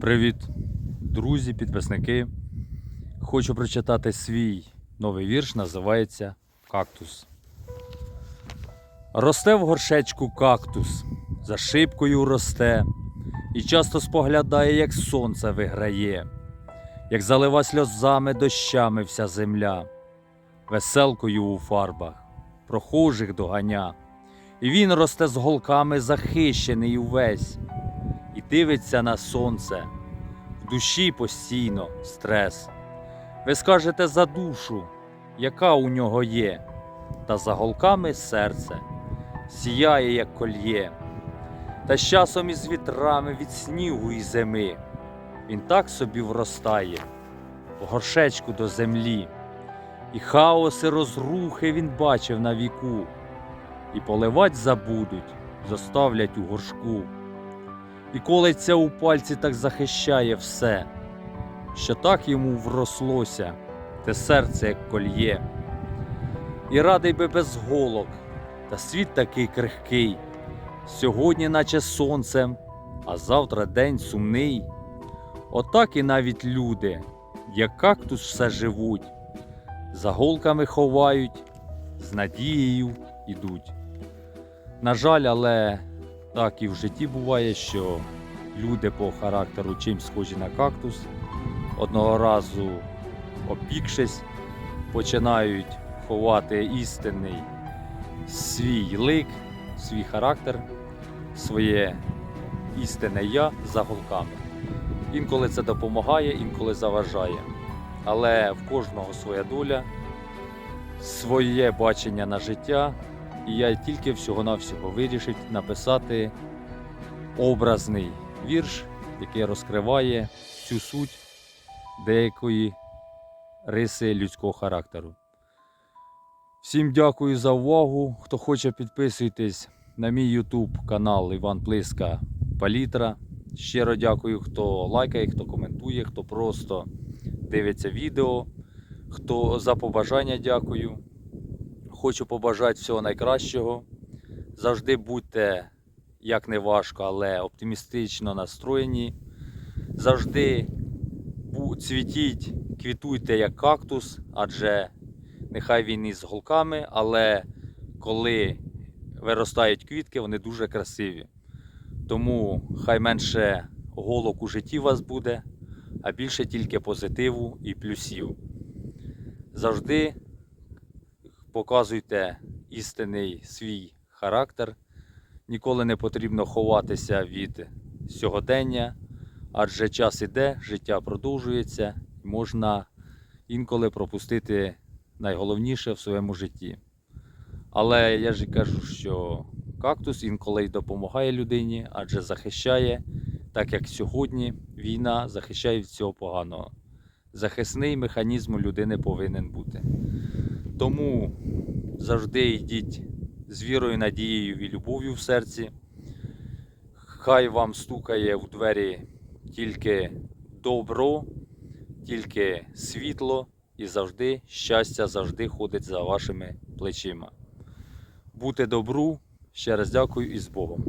Привіт, друзі, підписники. Хочу прочитати свій новий вірш, називається Кактус. Росте в горшечку кактус, за шибкою росте, і часто споглядає, як сонце виграє, як залива сльозами дощами вся земля, веселкою у фарбах, прохожих доганя. І він росте з голками захищений увесь, дивиться на сонце, в душі постійно стрес. Ви скажете за душу, яка у нього є, та за голками серце сіяє, як кольє, та з часом із вітрами від снігу і зими. Він так собі вростає, в горшечку до землі, і хаоси розрухи він бачив на віку, і поливать забудуть, заставлять у горшку. І колиться у пальці так захищає все, що так йому врослося, те серце, як кольє. І радий би без голок, та світ такий крихкий. Сьогодні, наче сонцем, а завтра день сумний. Отак і навіть люди, як кактус все живуть, за голками ховають, з надією ідуть. На жаль, але так і в житті буває, що люди по характеру чимсь схожі на кактус, одного разу опікшись, починають ховати істинний свій лик, свій характер, своє істинне я за голками. Інколи це допомагає, інколи заважає. Але в кожного своя доля, своє бачення на життя. І я тільки всього-навсього вирішив написати образний вірш, який розкриває всю суть деякої риси людського характеру. Всім дякую за увагу. Хто хоче, підписуйтесь на мій YouTube канал Іван Плиска Палітра. Щиро дякую, хто лайкає, хто коментує, хто просто дивиться відео, хто за побажання дякую. Хочу побажати всього найкращого. Завжди будьте, як не важко, але оптимістично настроєні. Завжди цвітіть, квітуйте як кактус, адже нехай він із голками, але коли виростають квітки, вони дуже красиві. Тому хай менше голок у житті у вас буде, а більше тільки позитиву і плюсів. Завжди показуйте істинний свій характер. Ніколи не потрібно ховатися від сьогодення, адже час іде, життя продовжується, можна інколи пропустити найголовніше в своєму житті. Але я ж кажу, що кактус інколи й допомагає людині, адже захищає, так як сьогодні війна захищає від всього поганого. Захисний механізм у людини повинен бути. Тому завжди йдіть з вірою, надією і любов'ю в серці. Хай вам стукає у двері тільки добро, тільки світло і завжди щастя завжди ходить за вашими плечима. Бути добру, ще раз дякую і з Богом.